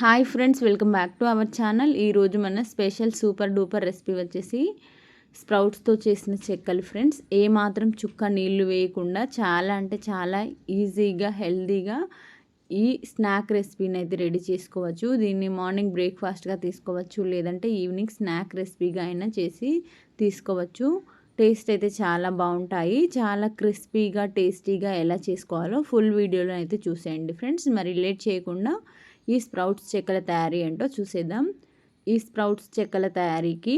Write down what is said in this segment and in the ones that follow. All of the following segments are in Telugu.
Hi friends welcome back to our channel. ఈరోజు మన స్పెషల్ సూపర్ డూపర్ రెసిపీ వచ్చేసి స్ప్రౌట్స్తో చేసిన చెక్కలు ఫ్రెండ్స్. ఏ మాత్రం చుక్క నీళ్ళు వేయకుండా చాలా అంటే చాలా ఈజీగా హెల్తీగా ఈ స్నాక్ రెసిపీని అయితే రెడీ చేసుకోవచ్చు. దీన్ని మార్నింగ్ బ్రేక్ఫాస్ట్గా తీసుకోవచ్చు లేదంటే ఈవినింగ్ స్నాక్ రెసిపీగా అయినా చేసి తీసుకోవచ్చు. టేస్ట్ అయితే చాలా బాగుంటాయి. చాలా క్రిస్పీగా టేస్టీగా ఎలా చేసుకోవాలో ఫుల్ వీడియోలో అయితే చూసేయండి ఫ్రెండ్స్. మరి లేట్ చేయకుండా ఈ స్ప్రౌట్స్ చెక్కల తయారీ ఏంటో చూసేద్దాం. ఈ స్ప్రౌట్స్ చెక్కల తయారీకి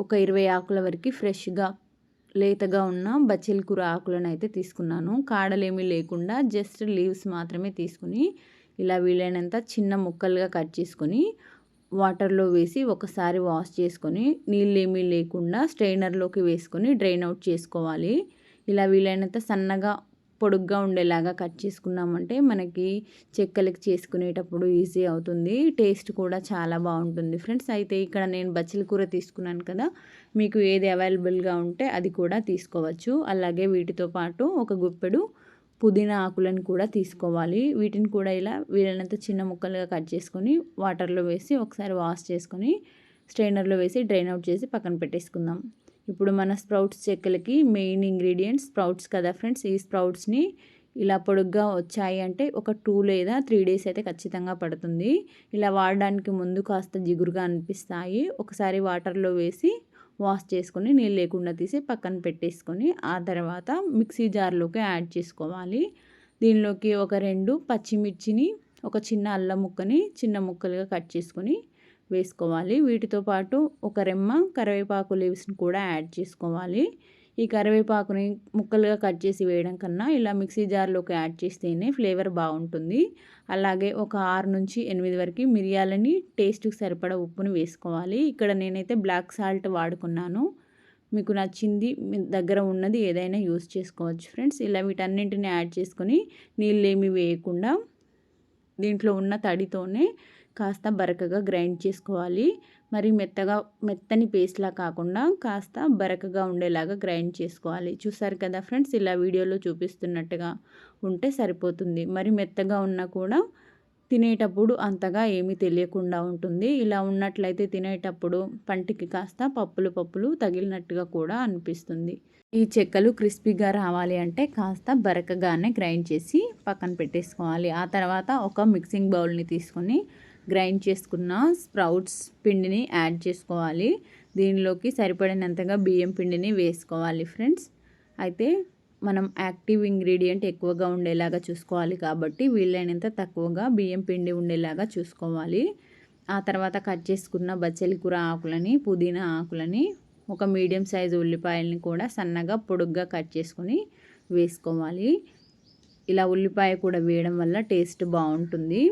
ఒక ఇరవై ఆకుల వరకు ఫ్రెష్గా లేతగా ఉన్న బచ్చల కూర ఆకులను అయితే తీసుకున్నాను. కాడలేమీ లేకుండా జస్ట్ లీవ్స్ మాత్రమే తీసుకుని ఇలా వీలైనంత చిన్న ముక్కలుగా కట్ చేసుకొని వాటర్లో వేసి ఒకసారి వాష్ చేసుకొని నీళ్ళు ఏమీ లేకుండా స్ట్రైనర్లోకి వేసుకొని డ్రైన్ అవుట్ చేసుకోవాలి. ఇలా వీలైనంత సన్నగా పొడుగ్గా ఉండేలాగా కట్ చేసుకున్నామంటే మనకి చెక్కలకి చేసుకునేటప్పుడు ఈజీ అవుతుంది. టేస్ట్ కూడా చాలా బాగుంటుంది. ఫ్రెండ్స్ అయితే ఇక్కడ నేను బచ్చల కూర తీసుకున్నాను కదా మీకు ఏది అవైలబుల్గా ఉంటే అది కూడా తీసుకోవచ్చు. అలాగే వీటితో పాటు ఒక గుప్పెడు పుదీనా ఆకులను కూడా తీసుకోవాలి. వీటిని కూడా ఇలా వీలైనంత చిన్న ముక్కలుగా కట్ చేసుకొని వాటర్లో వేసి ఒకసారి వాష్ చేసుకొని స్ట్రైనర్లో వేసి డ్రైన్ అవుట్ చేసి పక్కన పెట్టేసుకుందాం. ఇప్పుడు మన స్ప్రౌట్స్ చెక్కలకి మెయిన్ ఇంగ్రీడియంట్స్ స్ప్రౌట్స్ కదా ఫ్రెండ్స్? ఈ స్ప్రౌట్స్ని ఇలా పొడుగ్గా వచ్చాయి అంటే ఒక టూ లేదా త్రీ డేస్ అయితే ఖచ్చితంగా పడుతుంది. ఇలా వాడడానికి ముందు కాస్త జిగురుగా అనిపిస్తాయి. ఒకసారి వాటర్లో వేసి వాష్ చేసుకొని నీళ్ళు లేకుండా తీసి పక్కన పెట్టేసుకొని ఆ తర్వాత మిక్సీ జార్లోకి యాడ్ చేసుకోవాలి. దీనిలోకి ఒక రెండు పచ్చిమిర్చిని ఒక చిన్న అల్లం ముక్కని చిన్న ముక్కలుగా కట్ చేసుకొని వేసుకోవాలి. వీటితో పాటు ఒక రెమ్మ కరివేపాకు లీవ్స్ని కూడా యాడ్ చేసుకోవాలి. ఈ కరివేపాకుని ముక్కలుగా కట్ చేసి వేయడం కన్నా ఇలా మిక్సీ జార్లోకి యాడ్ చేస్తేనే ఫ్లేవర్ బాగుంటుంది. అలాగే ఒక ఆరు నుంచి ఎనిమిది వరకు మిరియాలని టేస్ట్కి సరిపడ ఉప్పుని వేసుకోవాలి. ఇక్కడ నేనైతే బ్లాక్ సాల్ట్ వాడుకున్నాను. మీకు నచ్చింది మీ దగ్గర ఉన్నది ఏదైనా యూస్ చేసుకోవచ్చు ఫ్రెండ్స్ ఇలా వీటన్నింటిని యాడ్ చేసుకొని నీళ్ళు ఏమి వేయకుండా దీంట్లో ఉన్న తడితోనే కాస్త బరకగా గ్రైండ్ చేసుకోవాలి. మరి మెత్తగా మెత్తని పేస్ట్లా కాకుండా కాస్త బరకగా ఉండేలాగా గ్రైండ్ చేసుకోవాలి. చూసారు కదా ఫ్రెండ్స్ ఇలా వీడియోలో చూపిస్తున్నట్టుగా ఉంటే సరిపోతుంది. మరి మెత్తగా ఉన్నా కూడా తినేటప్పుడు అంతగా ఏమీ తెలియకుండా ఉంటుంది. ఇలా ఉన్నట్లయితే తినేటప్పుడు పంటికి కాస్త పప్పులు పప్పులు తగిలినట్టుగా కూడా అనిపిస్తుంది. ఈ చెక్కలు క్రిస్పీగా రావాలి అంటే కాస్త బరకగానే గ్రైండ్ చేసి పక్కన పెట్టేసుకోవాలి. ఆ తర్వాత ఒక మిక్సింగ్ బౌల్ని తీసుకొని గ్రైండ్ చేసుకున్న స్ప్రౌట్స్ పిండిని యాడ్ చేసుకోవాలి. దీనిలోకి సరిపడినంతగా బియ్యం పిండిని వేసుకోవాలి ఫ్రెండ్స్. అయితే మనం యాక్టివ్ ఇంగ్రీడియంట్ ఎక్కువగా ఉండేలాగా చూసుకోవాలి కాబట్టి వీలైనంత తక్కువగా బియ్యం పిండి ఉండేలాగా చూసుకోవాలి. ఆ తర్వాత కట్ చేసుకున్న బచ్చలి కూర ఆకులని పుదీనా ఆకులని ఒక మీడియం సైజు ఉల్లిపాయలని కూడా సన్నగా పొడుగ్గా కట్ చేసుకొని వేసుకోవాలి. ఇలా ఉల్లిపాయ కూడా వేయడం వల్ల టేస్ట్ బాగుంటుంది.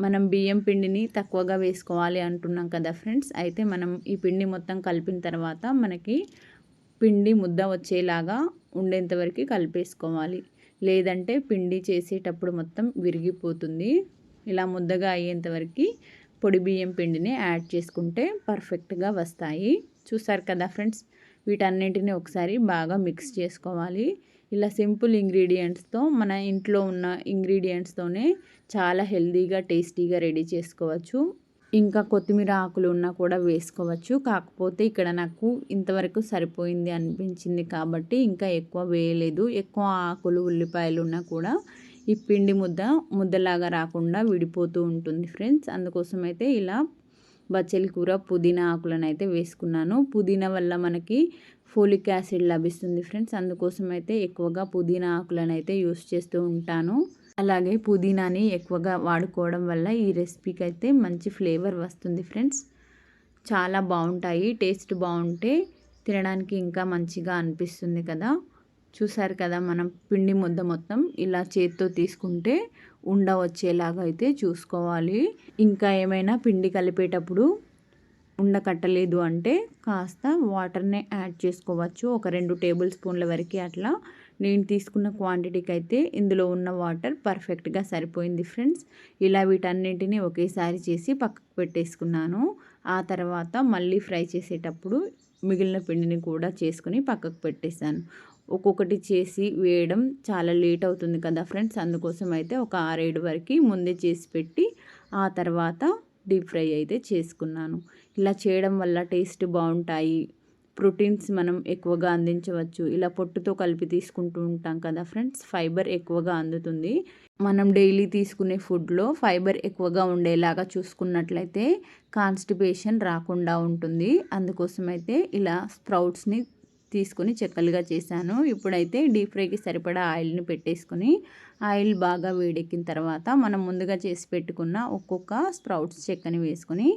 మనం బియ్యం పిండిని తక్కువగా వేసుకోవాలి అంటున్నాం కదా ఫ్రెండ్స్. అయితే మనం ఈ పిండి మొత్తం కలిపిన తర్వాత మనకి పిండి ముద్ద వచ్చేలాగా ఉండేంత వరకు కలిపేసుకోవాలి. లేదంటే పిండి చేసేటప్పుడు మొత్తం విరిగిపోతుంది. ఇలా ముద్దగా అయ్యేంత వరకు పొడి బియ్యం పిండిని యాడ్ చేసుకుంటే పర్ఫెక్ట్గా వస్తాయి. చూసారు కదా ఫ్రెండ్స్? వీటన్నింటిని ఒకసారి బాగా మిక్స్ చేసుకోవాలి. ఇలా సింపుల్ ఇంగ్రీడియంట్స్తో మన ఇంట్లో ఉన్న ఇంగ్రీడియంట్స్తోనే చాలా హెల్తీగా టేస్టీగా రెడీ చేసుకోవచ్చు. ఇంకా కొత్తిమీర ఆకులు ఉన్నా కూడా వేసుకోవచ్చు. కాకపోతే ఇక్కడ నాకు ఇంతవరకు సరిపోయింది అనిపించింది కాబట్టి ఇంకా ఎక్కువ వేయలేదు. ఎక్కువ ఆకులు ఉల్లిపాయలు ఉన్నా కూడా ఈ పిండి ముద్ద ముద్దలాగా రాకుండా విడిపోతూ ఉంటుంది ఫ్రెండ్స్. అందుకోసం అయితే ఇలా బచ్చలి కూర పుదీనా ఆకులను అయితే వేసుకున్నాను. పుదీనా వల్ల మనకి ఫోలిక్ యాసిడ్ లభిస్తుంది ఫ్రెండ్స్. అందుకోసం అయితే ఎక్కువగా పుదీనా ఆకులను అయితే యూస్ చేస్తూ ఉంటాను. అలాగే పుదీనాని ఎక్కువగా వాడుకోవడం వల్ల ఈ రెసిపీకి అయితే మంచి ఫ్లేవర్ వస్తుంది ఫ్రెండ్స్. చాలా బాగుంటాయి టేస్ట్ బాగుంటే తినడానికి ఇంకా మంచిగా అనిపిస్తుంది కదా. చూసారు కదా మనం పిండి ముద్ద మొత్తం ఇలా చేత్తో తీసుకుంటే ఉండ వచ్చేలాగా అయితే చూసుకోవాలి. ఇంకా ఏమైనా పిండి కలిపేటప్పుడు ఉండకట్టలేదు అంటే కాస్త వాటర్నే యాడ్ చేసుకోవచ్చు. ఒక రెండు టేబుల్ స్పూన్ల వరకు అట్లా. నేను తీసుకున్న క్వాంటిటీకి అయితే ఇందులో ఉన్న వాటర్ పర్ఫెక్ట్గా సరిపోయింది ఫ్రెండ్స్. ఇలా వీటన్నింటినీ ఒకేసారి చేసి పక్కకు పెట్టేసుకున్నాను. ఆ తర్వాత మళ్ళీ ఫ్రై చేసేటప్పుడు మిగిలిన పిండిని కూడా చేసుకుని పక్కకు పెట్టేశాను. ఒక్కొక్కటి చేసి వేయడం చాలా లేట్ అవుతుంది కదా ఫ్రెండ్స్. అందుకోసం అయితే ఒక ఆరేడు వరకు ముందే చేసి పెట్టి ఆ తర్వాత డీప్ ఫ్రై అయితే చేసుకున్నాను. ఇలా చేయడం వల్ల టేస్ట్ బాగుంటాయి. ప్రోటీన్స్ మనం ఎక్కువగా అందించవచ్చు. ఇలా పొట్టుతో కలిపి తీసుకుంటూ ఉంటాం కదా ఫ్రెండ్స్. ఫైబర్ ఎక్కువగా అందుతుంది. మనం డైలీ తీసుకునే ఫుడ్లో ఫైబర్ ఎక్కువగా ఉండేలాగా చూసుకున్నట్లయితే కాన్స్టిపేషన్ రాకుండా ఉంటుంది. అందుకోసం అయితే ఇలా స్ప్రౌట్స్ని తీసుకొని చెక్కలుగా చేశాను. ఇప్పుడైతే డీప్ ఫ్రైకి సరిపడా ఆయిల్ని పెట్టేసుకొని ఆయిల్ బాగా వేడెక్కిన తర్వాత మనం ముందుగా చేసి పెట్టుకున్న ఒక్కొక్క స్ప్రౌట్స్ చెక్కని వేసుకొని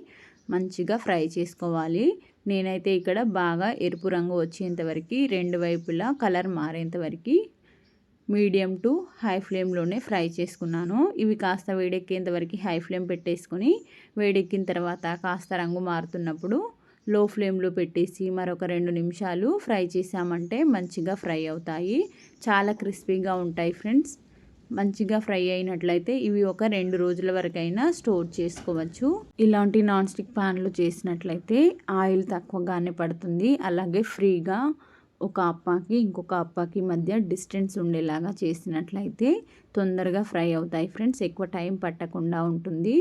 మంచిగా ఫ్రై చేసుకోవాలి. నేనైతే ఇక్కడ బాగా ఎరుపు రంగు వచ్చేంతవరకు రెండు వైపులా కలర్ మారేంతవరకు మీడియం టు హై ఫ్లేమ్లోనే ఫ్రై చేసుకున్నాను. ఇవి కాస్త వేడెక్కేంత వరకు హై ఫ్లేమ్ పెట్టేసుకొని వేడెక్కిన తర్వాత కాస్త రంగు మారుతున్నప్పుడు లో ఫ్లేమ్లో పెట్టేసి మరొక రెండు నిమిషాలు ఫ్రై చేసామంటే మంచిగా ఫ్రై అవుతాయి. చాలా క్రిస్పీగా ఉంటాయి ఫ్రెండ్స్. మంచిగా ఫ్రై అయినట్లయితే ఇవి ఒక రెండు రోజుల వరకైనా స్టోర్ చేసుకోవచ్చు. ఇలాంటి నాన్ స్టిక్ ప్యాన్లు చేసినట్లయితే ఆయిల్ తక్కువగానే పడుతుంది. అలాగే ఫ్రీగా ఒక అప్పాకి ఇంకొక అప్పాకి మధ్య డిస్టెన్స్ ఉండేలాగా చేసినట్లయితే తొందరగా ఫ్రై అవుతాయి ఫ్రెండ్స్. ఎక్కువ టైం పట్టకుండా ఉంటుంది.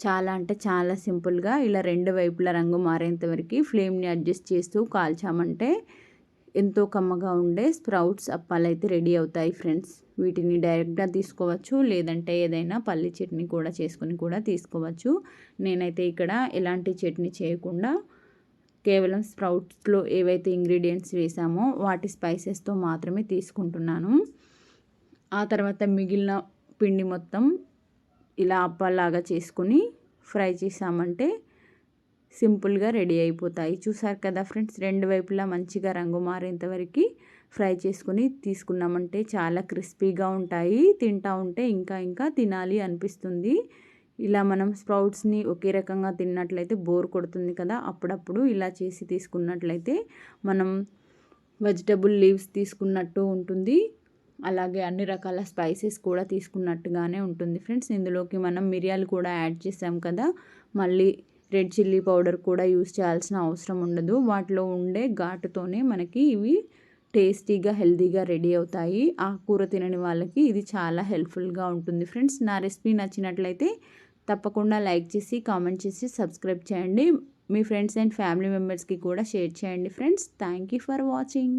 చాలా అంటే చాలా సింపుల్గా ఇలా రెండు వైపుల రంగు మారేంత వరకు ఫ్లేమ్ని అడ్జస్ట్ చేస్తూ కాల్చామంటే ఎంతో కమ్మగా ఉండే స్ప్రౌట్స్ అప్పాలు అయితే రెడీ అవుతాయి ఫ్రెండ్స్. వీటిని డైరెక్ట్గా తీసుకోవచ్చు లేదంటే ఏదైనా పల్లి చట్నీ కూడా చేసుకొని కూడా తీసుకోవచ్చు. నేనైతే ఇక్కడ ఎలాంటి చట్నీ చేయకుండా కేవలం స్ప్రౌట్స్లో ఏవైతే ఇంగ్రీడియంట్స్ వేసామో వాటి స్పైసెస్తో మాత్రమే తీసుకుంటున్నాను. ఆ తర్వాత మిగిలిన పిండి మొత్తం ఇలా అప్పాలాగా చేసుకొని ఫ్రై చేసామంటే సింపుల్గా రెడీ అయిపోతాయి. చూసారు కదా ఫ్రెండ్స్ రెండు వైపులా మంచిగా రంగు మారేంత వరకు ఫ్రై చేసుకొని తీసుకున్నామంటే చాలా క్రిస్పీగా ఉంటాయి. తింటా ఉంటే ఇంకా ఇంకా తినాలి అనిపిస్తుంది. ఇలా మనం స్ప్రౌట్స్ని ఒకే రకంగా తిన్నట్లయితే బోర్ కొడుతుంది కదా. అప్పుడప్పుడు ఇలా చేసి తీసుకున్నట్లయితే మనం వెజిటబుల్ లీవ్స్ తీసుకున్నట్టు ఉంటుంది. అలాగే అన్ని రకాల స్పైసెస్ కూడా తీసుకున్నట్టుగానే ఉంటుంది ఫ్రెండ్స్. ఇందులోకి మనం మిరియాలు కూడా యాడ్ చేసాం కదా మళ్ళీ రెడ్ చిల్లీ పౌడర్ కూడా యూస్ చేయాల్సిన అవసరం ఉండదు. వాటిలో ఉండే ఘాటుతోనే మనకి ఇవి టేస్టీగా హెల్తీగా రెడీ అవుతాయి. ఆ కూర తినని వాళ్ళకి ఇది చాలా హెల్ప్ఫుల్గా ఉంటుంది ఫ్రెండ్స్. నా రెసిపీ నచ్చినట్లయితే తప్పకుండా లైక్ చేసి కామెంట్ చేసి సబ్స్క్రైబ్ చేయండి. మీ ఫ్రెండ్స్ అండ్ ఫ్యామిలీ మెంబర్స్కి కూడా షేర్ చేయండి friends. Thank you for watching.